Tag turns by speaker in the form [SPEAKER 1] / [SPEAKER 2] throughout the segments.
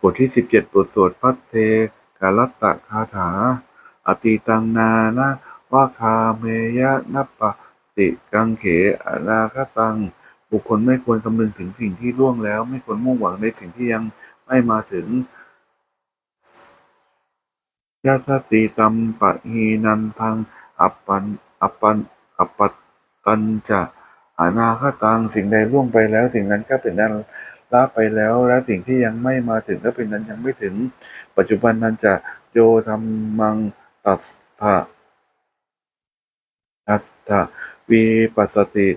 [SPEAKER 1] บทที่สิบเจ็ดบทสวดพัทเทกาลัตตะคาถา อติตังนานะวาคาเมยะนัปปะติกังเขอนาคตัง บุคคลไม่ควรคำนึงถึงสิ่งที่ล่วงแล้ว ไม่ควรมุ่งหวังในสิ่งที่ยังไม่มาถึงยะสติตัมปะหีนันทัง อัปปันอัปปันอัปปัตตัญจะอนาคตัง สิ่งใดล่วงไปแล้ว สิ่งนั้นก็เป็นนั้น ละไปแล้ว และสิ่งที่ยังไม่มาถึงก็เป็นนั้นยังไม่ถึง ปัจจุบันนั้นจะโยธรรมังตัสสะตัสสะวิปัสสติ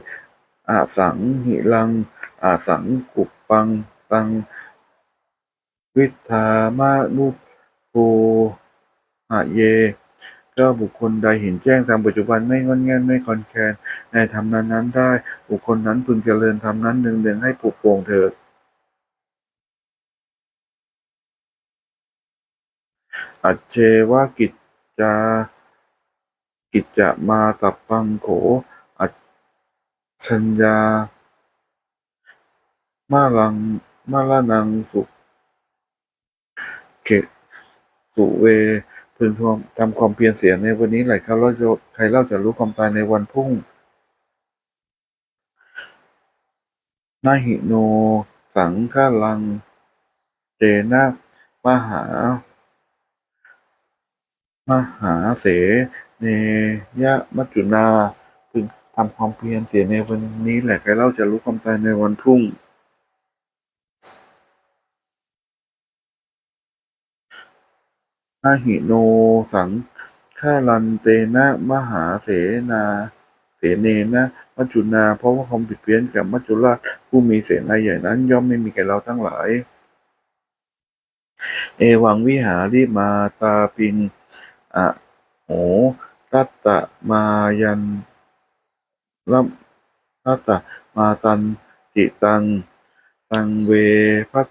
[SPEAKER 1] อาสังหิลังอาสังกุปปังตัง วิทามานุภูหะเยก็บุคคลใดเห็นแจ้งตามปัจจุบันไม่งอนแง่นไม่คอนแคนในธรรมนั้นนั้นได้ บุคคลนั้นพึงเจริญธรรมนั้นหนึ่งเดืองให้ปลุกโปร่งเถิด อัจเจวกิจจากิจจะมาตับปังโข อัจัญญา มาลัง มาลานังสุเขสุเวพึงทำความเพียรเสียในวันนี้หลายครั้งเราจะใครเล่าจะรู้ความตายในวันพรุ่งนาหิโน สังฆลังเจนะมหา มหาเสเนยะมัจจุนาพึงทำความเพียรเสียในวันนี้แหละใครเล่าจะรู้ความตายในวันพรุ่งนาหิโนสังฆลันเตนะมหาเสนา เสเนนะมัจจุนา เพราะว่าความผิดเพี้ยนกับมัจจุราชผู้มีเสนาใหญ่นั้น ย่อมไม่มีแก่เราทั้งหลาย เอวังวิหาริมาตาปิง อะโหรัตตมายันรัรัตตมาตันติตัง ตังเวพัต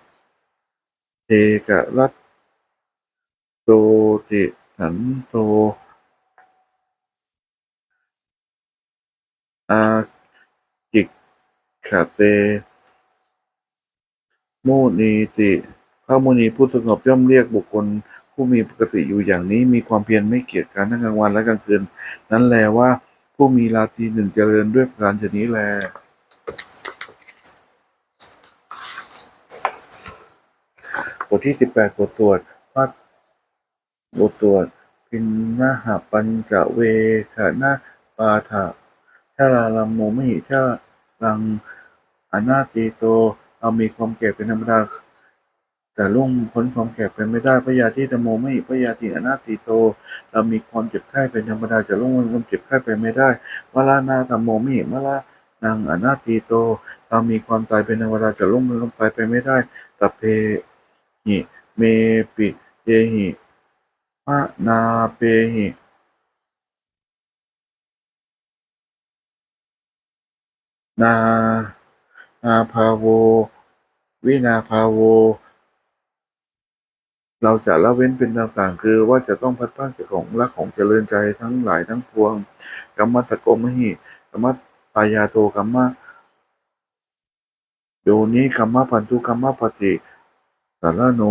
[SPEAKER 1] เทกะรัตโตติสันโตอากิกขะเตมุนีติพระมุนีผู้สงบย่อมเรียกบุคคล ผู้มีปกติอยู่อย่างนี้มีความเพียรไม่เกียจคร้านทั้งกลางวันและกลางคืน นั้นแลว่าผู้มีราตรีหนึ่งเจริญด้วยประการชนี้แลบทที่สิบแปดบทสวดพัดบทสวดพินนาหปัญจเวขนะปาถะชาลาลัมโมมหิชาลังอนาติโตเรามีความแก่เป็นธรรมดา แต่ล่วงพ้นความแก่ไปไม่ได้พระยาที่ธรรมโมมหิพระยาติอนาติโต เรามีความเจ็บไข้เป็นธรรมดาจะล่วงพ้นความเจ็บไข้ไปไม่ได้วลานาธรรมโมมหิมลานางอนาติโต เรามีความตายเป็นธรรมดาจะล่วงพ้นความตายไปไม่ได้ตเพหิเมปิเยหิมะนาเปหินานาภาโว วินาภาโว เราจะละเว้นเป็นต่างๆ คือว่าจะต้องพัดพากจากของรักของเจริญใจทั้งหลายทั้งปวงกัมมัสสโกมหิกัมมัสปายาโทกัมมะโยนิกัมมะพันธุกัมมะปฏิสารโน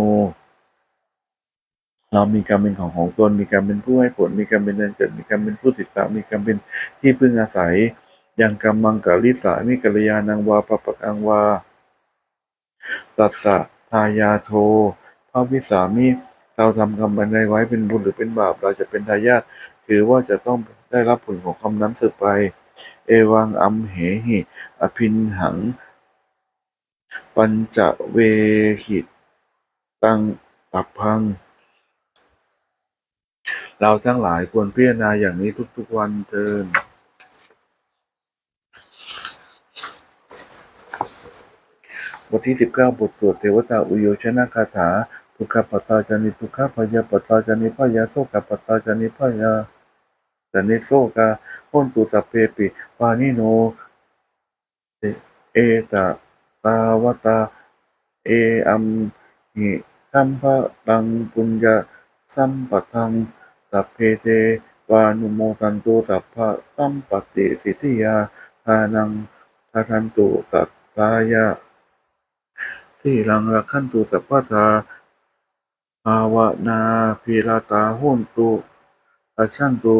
[SPEAKER 1] เรามีการมเป็นของของตนมีการมเป็นผู้ให้ผลมีการมเป็นเดินเกิดมีการมเป็นผู้ติดตามมีการมเป็นที่พึ่งอาศัยยังกำมังกะลิสามิกัลยานังวาปะปะกังวาตัสสะทายาโท พระวิสามิเราทำกรรมบันไดไว้เป็นบุญหรือเป็นบาป เราจะเป็นทายาทคือว่าจะต้องได้รับผลของคำนั้นสืบไป เอวังอัมเหหิอภินหัง ปัญจเวหิตตังตับพัง เราทั้งหลายควรพิจารณาอย่างนี้ทุกๆวันเทินบทที่สิบเก้าบทสวดเทวตาอุโยชนะคาถา ทุกขปตตาจานิทุกขพยาปตตาจานิพยาโสกปตตาจานิพยาจานิโสกาพ้นตุสัพเพปิปานิโนเอตะตาวตาเออัมหิทัมภะตังปุญญาสัมปทังสัพเพเทวานุโมทันตุสัพพะสัมปติสิทธิยาทานังทาทันตุสัตตายะที่ลังรักขันตุสัพพะทา ภาวนาพิราตาหุนตุอาชันตุ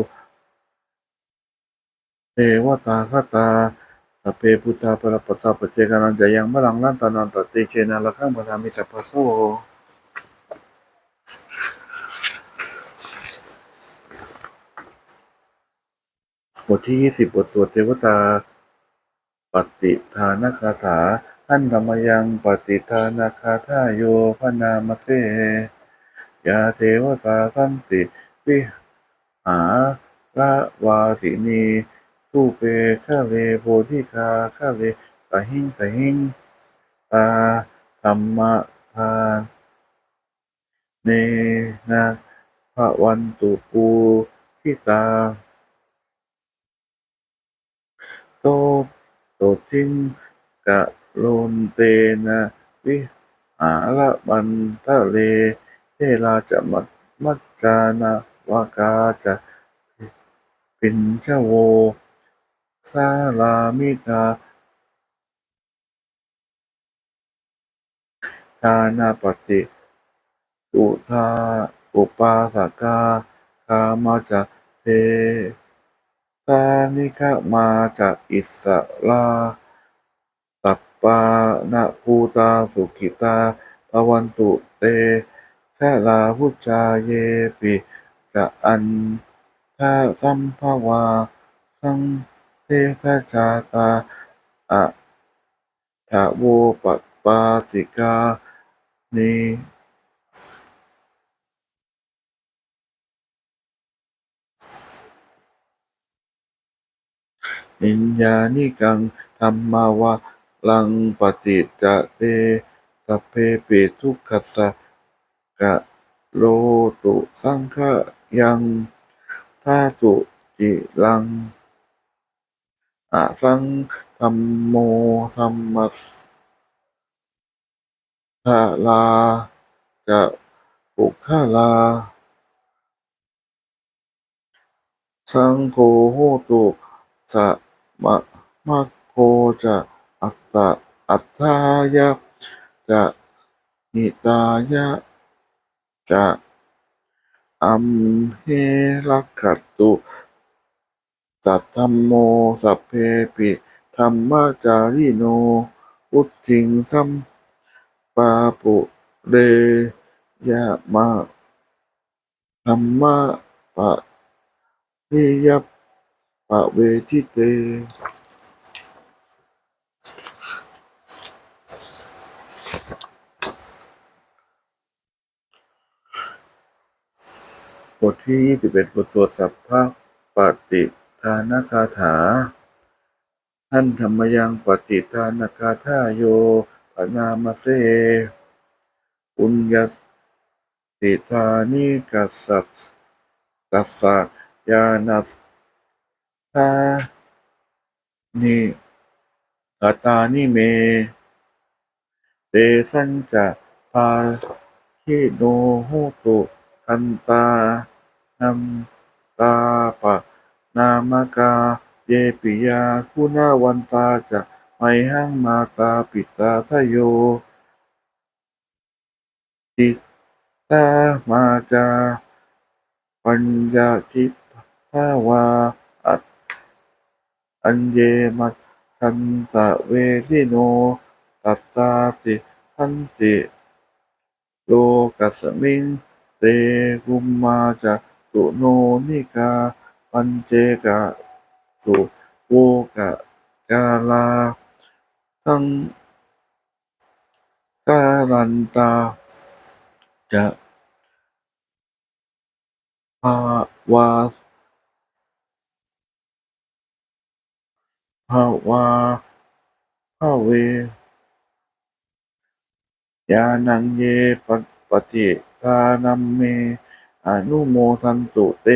[SPEAKER 1] เทวตาคตาสพเพพุทธาปรปตตาปเจกานันจะยังมะลังลันตานันตติเชนะละขังปทามิสัพพะโสบทที่ยี่สิบบทสวดเทวตา ปฏิทานคาถาท่านธรรมยังปฏิทานคาถาโยพนามเส ยาเทวตาสันติวิหาระวาสินีทูเปคะเลโพธิคาคะเลตะหิงตะหิงตาธรรมทานเนนะภะวันตุปูทิตาโตโตทิงกะโลนเตนะวิหารบันทะเล ราจะมัดมัจจานาวากาจะปินชโวสาลามิกาทานาปฏิสุทาอุปาสกาคามาจะเทสานิกะมาจากอิสราตัปปานะภูตาสุขิตาภวันตุเต ชะลาพุจาเยปิจะอันทาสัมภวา สังเททะจาตาอะทะโวปปปาติกานินิญญานิกังธรรมาวะลังปฏิจเตสเพปิทุกขสะ กะโลตุสังขยังทาตุจิลังอะสังธัมโมธัมมัสสะลาจะปุคลา สังโฆโหตุสะมะมะโคจะอัตตะอัตถายะจะนิตายะ จะอัมเหรักขตุสัทธัมโมสัพเพปิธรรมจาริโน อุตถิงสัมปาปุเรยะมะธรรมะปะนิยัปปะเวทิเต บทที่ยี่สิบเอ็ดบทสวดสัพพะปฏิทานคาถา ท่านธรรมยังปฏิทานคาถาโยปนามาเสปุญญสิทานิกัสสักัสสะยานัสทานิกตานิเม เตสัญจะพาคิโนโหตุทันตา นัมตาปะนามกาเยปิยาคุณาวันตาจะไมหังมาตาปิตาทโยจิตตามาจาปัญญาจิตภาวาอัตอัญเยมัสสันตะเวทิโนตัสสาติทันติโลกัสสมิงเตกุมมาจะ ตุโนนิกา ปัญเจกะตุโวกะกาลาสังการันตา จะภาวาภาวาภาเวยานังเยปปฏิทานัมเม อนุโมทันตุเต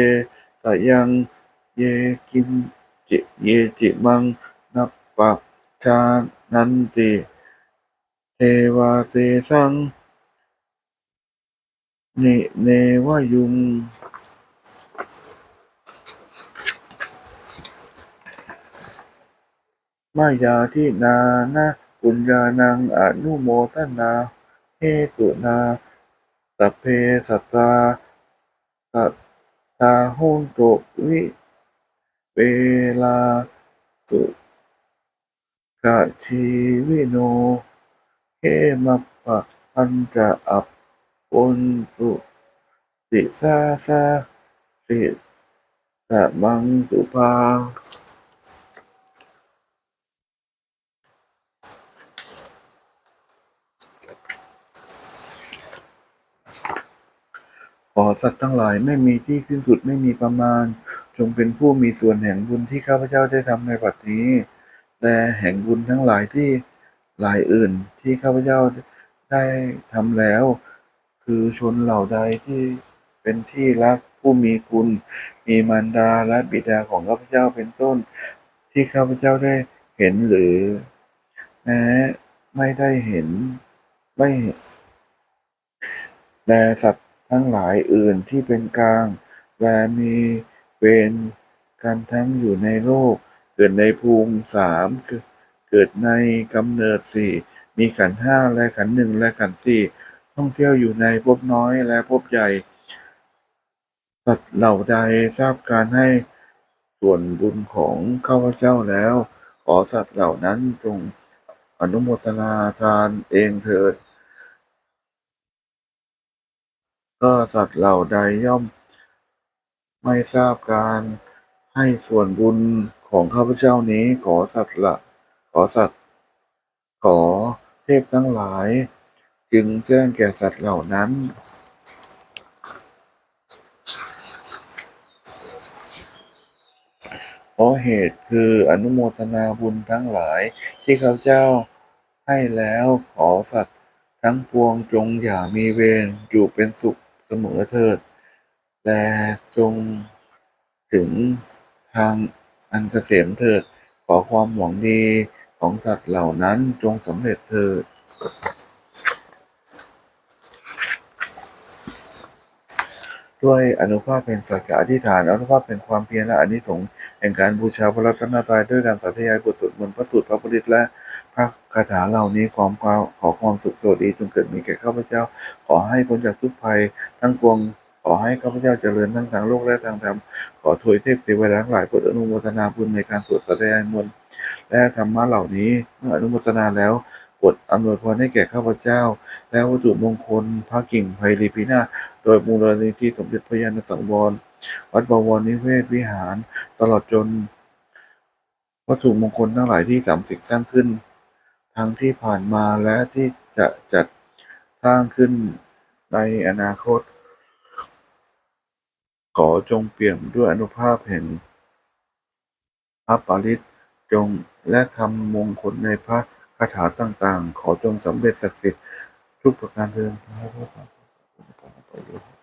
[SPEAKER 1] สยังเยกินจิเยจิมังนัปปะชานันติเทวาเตสังนิเนวายุงมายาทินานะปุญญานังอนุโมทนาเฮตุนาสัพเพสัตตา สัตตาหุนตุวิเวลาสุกขชีวิโนเขมัปะอันจะอับปุนตุสิสาซาสิตะมังตุภา ขอสัตว์ทั้งหลายไม่มีที่สิ้นสุดไม่มีประมาณ จงเป็นผู้มีส่วนแห่งบุญที่ข้าพเจ้าได้ทำในบัดนี้และแห่งบุญทั้งหลายที่หลายอื่นที่ข้าพเจ้าได้ทำแล้ว คือชนเหล่าใดที่เป็นที่รักผู้มีคุณ มีมารดาและบิดาของข้าพเจ้าเป็นต้น ที่ข้าพเจ้าได้เห็นหรือแม้ไม่ได้เห็นไม่เห็นและสัตว ทั้งหลายอื่นที่เป็นกลางแลมีเวรกันทั้งอยู่ในโลก เกิดในภูมิสามคือเกิดในกำเนิดสี่มีขันห้าและขันหนึ่งและขันสี่ท่องเที่ยวอยู่ในภพน้อยและภพใหญ่สัตว์เหล่าใดทราบการให้ส่วนบุญของข้าพเจ้าแล้ว ขอสัตว์เหล่านั้นจงอนุโมทนาทานเองเถิด ก็สัตว์เหล่าใดย่อม ไม่ทราบการให้ส่วนบุญของข้าพเจ้านี้ขอสัตว์ละขอสัตว์ขอเทพทั้งหลาย จึงแจ้งแก่สัตว์เหล่านั้น เพราะเหตุคืออนุโมทนาบุญทั้งหลายที่ข้าพเจ้าให้แล้วขอสัตว์ทั้งปวงจงอย่ามีเวรอยู่เป็นสุข เสมอเถิด และจงถึงทางอันเกษมเถิด ขอความหวังดีของสัตว์เหล่านั้นจงสำเร็จเถิด ด้วยอนุภาพแห่งสัจจะอธิษฐานอนุภาพแห่งความเพียรและอนิสงส์แห่งการบูชาพระรัตนตรัยด้วยการสาธยายบทสวดมนต์พระสูตรพระปริตและพระคาถาเหล่านี้ความขอความสุขสวัสดีจงเกิดมีแก่ข้าพเจ้า ขอให้พ้นจากทุกภัยทั้งปวงขอให้ข้าพเจ้าเจริญทั้งทางโลกและทางธรรม ขอถวยเทพเทวดาทั้งหลายโปรดอนุโมทนาบุญในการสวดสาธยายมนต์และธรรมะเหล่านี้เมื่ออนุโมทนาแล้ว โปรดอำนวยพรให้แก่ข้าพเจ้า และวัตถุมงคลพระกิ่งไพรีพินาโดยมูลนิธิสมเด็จพระยาณสังวร วัดบวรนิเวศวิหาร ตลอดจน วัตถุมงคลทั้งหลายที่สามสิบสร้างขึ้น ทั้งที่ผ่านมาและที่จะจัดสร้างขึ้นในอนาคต ขอจงเปี่ยมด้วยอนุภาพแห่งพระปาริตจงและคำมงคลในพระ คาถาต่างๆ ขอจงสำเร็จศักดิ์สิทธิ์ทุกประการเดินทางทุกประการไปด้วย